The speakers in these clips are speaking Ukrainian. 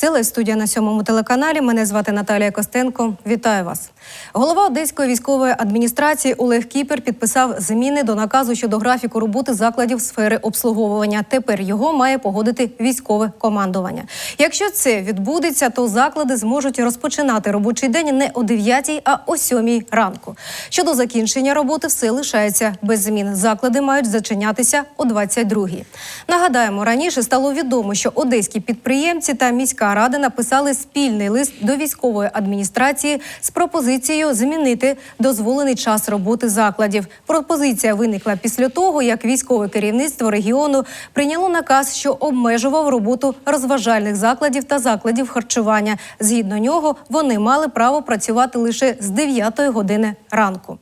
Це лайв студія на сьомому телеканалі. Мене звати Наталія Костенко. Вітаю вас. Голова Одеської військової адміністрації Олег Кіпер підписав зміни до наказу щодо графіку роботи закладів сфери обслуговування. Тепер його має погодити військове командування. Якщо це відбудеться, то заклади зможуть розпочинати робочий день не о 9, а о 7 ранку. Щодо закінчення роботи, все лишається без змін. Заклади мають зачинятися о 22. Нагадаємо, раніше стало відомо, що одеські підприємці та міська рада написали спільний лист до військової адміністрації з пропозицією змінити дозволений час роботи закладів. Пропозиція виникла після того, як військове керівництво регіону прийняло наказ, що обмежував роботу розважальних закладів та закладів харчування. Згідно нього, вони мали право працювати лише з 9 години ранку.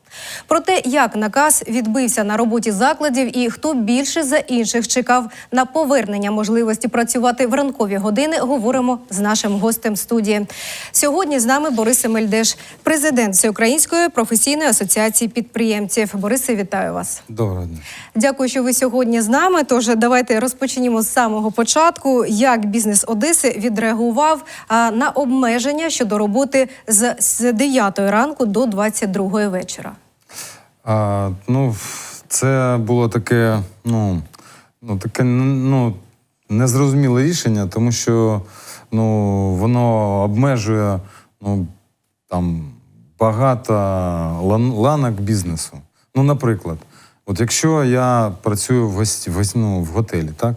Про те, як наказ відбився на роботі закладів і хто більше за інших чекав на повернення можливості працювати в ранкові години, говоримо з нашим гостем студії. Сьогодні з нами Борис Семельдеш, президент Всеукраїнської професійної асоціації підприємців. Борисе, вітаю вас. Доброго дня. Дякую, що ви сьогодні з нами. Тож давайте розпочнімо з самого початку. Як бізнес Одеси відреагував на обмеження щодо роботи з 9 ранку до 22 вечора? А, ну, це було таке, ну, ну, таке ну, незрозуміле рішення, тому що ну, воно обмежує ну, там, багато лан- ланок бізнесу. Ну, наприклад, от якщо я працюю в, гості, в, ну, в готелі, так?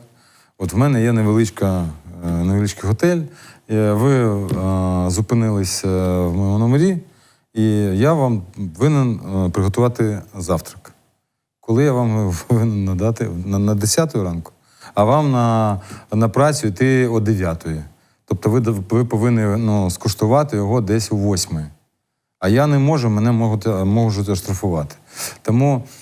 От в мене є невеличка, е, невеличкий готель. е, Ви е, зупинились е, в моєму номері, і я вам винен е, приготувати завтрак. Коли я вам повинен надати на, на 10 ранку, а вам на, на працю йти о 9. Тобто ви, ви повинні ну, скуштувати його десь о 8. А я не можу, мене можуть, можуть оштрафувати. Тому, е,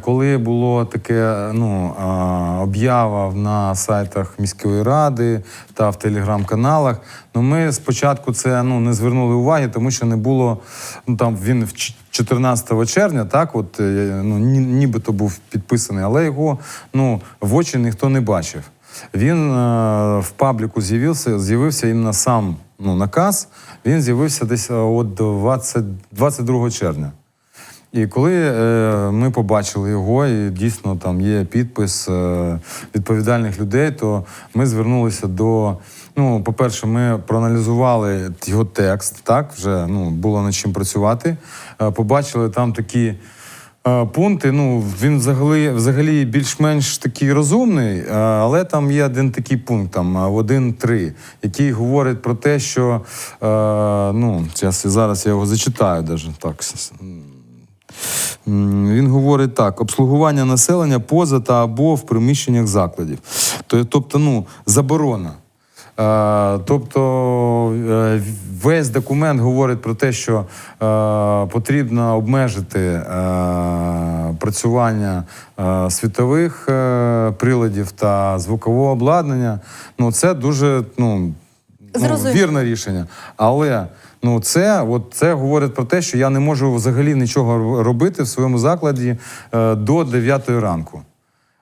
коли було таке ну, е, об'ява на сайтах міської ради та в телеграм-каналах, ну ми спочатку це ну, не звернули уваги, тому що не було. Ну там він в 14 червня, так, от е, ну, нібито був підписаний, але його ну, в очі ніхто не бачив. Він е, в пабліку з'явився, з'явився іменно сам ну, наказ. Він з'явився десь е, от 20, 22 червня. І коли е, ми побачили його, і дійсно там є підпис е, відповідальних людей, то ми звернулися до. Ну, по-перше, ми проаналізували його текст, так вже ну, було над чим працювати. Е, побачили там такі. Е, Пункти, ну він взагалі, взагалі більш-менш такий розумний, е, але там є один такий пункт, там е, один-три, який говорить про те, що е, ну, зараз, я його зачитаю даже так. Він говорить так: обслугування населення поза та або в приміщеннях закладів. Тобто, ну, заборона. Е, Тобто е, весь документ говорить про те, що е, потрібно обмежити працювання світових приладів та звукового обладнання. Ну, це дуже ну, ну, вірне рішення. Але ну, це, от, це говорить про те, що я не можу взагалі нічого робити в своєму закладі е, до 9 ранку.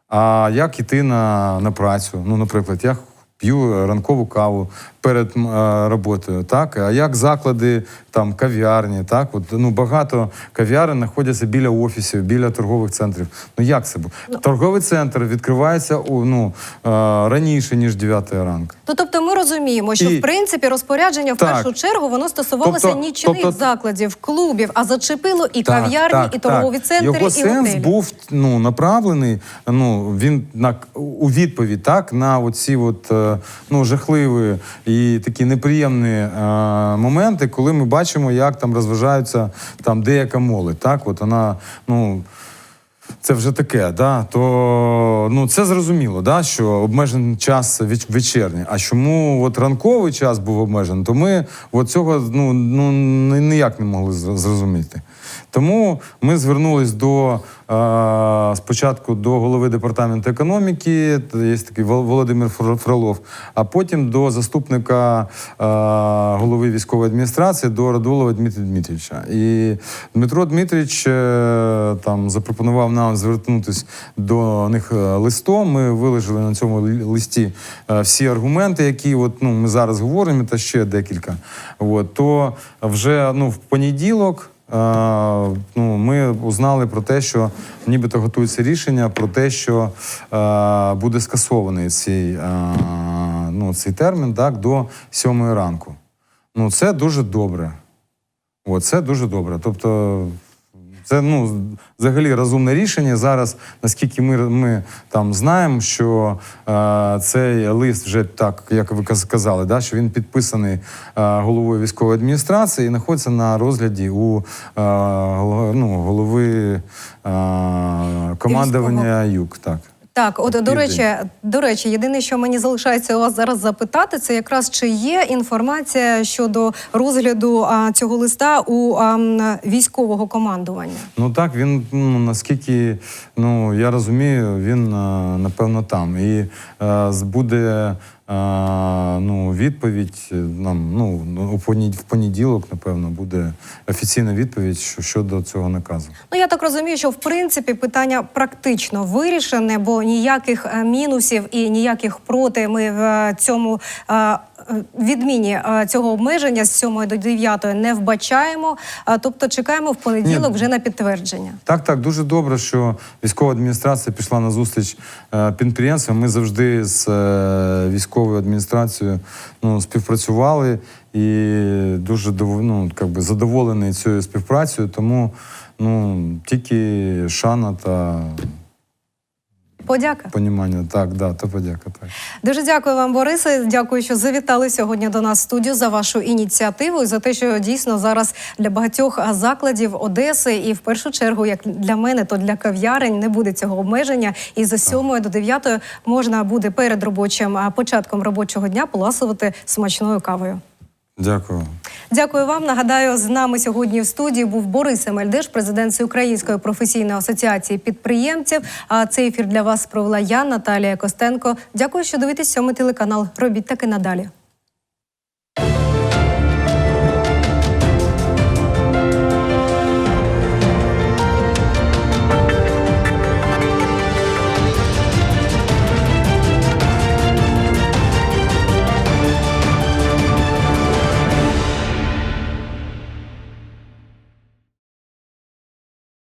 А як іти на, на працю? Ну, наприклад, я п'ю ранкову каву перед е, роботою, так? А як заклади, там, кав'ярні, так? От, ну, багато кав'ярень знаходяться біля офісів, біля торгових центрів. Ну як це? буде? Торговий центр відкривається ну, е, раніше, ніж 9 ранку. Ну тобто, ми розуміємо, що І- в принципі розпорядження в Так. першу чергу воно стосувалося Тобто- нічних тобто- закладів, клубів, а зачепило і кав'ярні, і торгові центри, Його і сенс готелі. був ну, направлений. Ну, він на, у відповідь так, на оці от, е, ну, жахливі і такі неприємні е, моменти, коли ми бачимо, як там розважаються там деяка молодь. Так? От вона, ну, це вже таке, да? то ну, це зрозуміло, да? що обмежений час веч- вечірній. А чому от ранковий час був обмежений, то ми от цього ну, ну, ніяк не могли зрозуміти. Тому ми звернулись до е, спочатку до голови департаменту економіки, є такий Вол- Володимир Фр- Фролов, а потім до заступника е, голови військової адміністрації до Радулова Дмитрія Дмитрича. І Дмитро Дмитрич е, там запропонував нам звернутися до них листом. Ми виложили на цьому листі всі аргументи, які от, ну, ми зараз говоримо, та ще декілька. От, то вже ну, в понеділок. Е, Ну, ми узнали про те, що нібито готується рішення про те, що е, буде скасований цей, е, ну, цей термін так, до сьомої ранку. Ну, це дуже добре. О, це дуже добре. Тобто, це ну, взагалі розумне рішення. Зараз, наскільки ми, ми там знаємо, що е, цей лист вже так, як ви казали, да, що він підписаний е, головою військової адміністрації і знаходиться на розгляді у е, ну, голови е, командування ЮК. Так. Так, от до речі, до речі, єдине, що мені залишається у вас зараз запитати, це якраз чи є інформація щодо розгляду а, цього листа у а, військового командування. Ну так, він ну, наскільки ну, я розумію, він напевно там. І е, буде ну, відповідь е, нам ну, в понеділок, напевно, буде офіційна відповідь щодо цього наказу. Ну я так розумію, що в принципі питання практично вирішене, бо ніяких е, мінусів і ніяких проти ми в е, цьому. Е, е, Відміні е, цього обмеження з 7 до 9 не вбачаємо, а, тобто чекаємо в понеділок Ні. вже на підтвердження. Так, так, дуже добре, що військова адміністрація пішла на зустріч е, підприємцям. Ми завжди з е, військовою адміністрацією ну, співпрацювали і дуже ну, би, задоволений цією співпрацею. Тому ну, тільки шана та Подяка. понімання. Так, да, то подяка. Так. Дуже дякую вам, Борисе. Дякую, що завітали сьогодні до нас в студію за вашу ініціативу і за те, що дійсно зараз для багатьох закладів Одеси, і в першу чергу, як для мене, то для кав'ярень не буде цього обмеження. І за 7 до 9 можна буде перед робочим початком робочого дня поласувати смачною кавою. Дякую. Дякую вам. Нагадаю, з нами сьогодні в студії був Борис Емельдеш, президент Всеукраїнської професійної асоціації підприємців. А цей ефір для вас провела я, Наталія Костенко. Дякую, що дивитесь сьомий телеканал. Робіть таки надалі.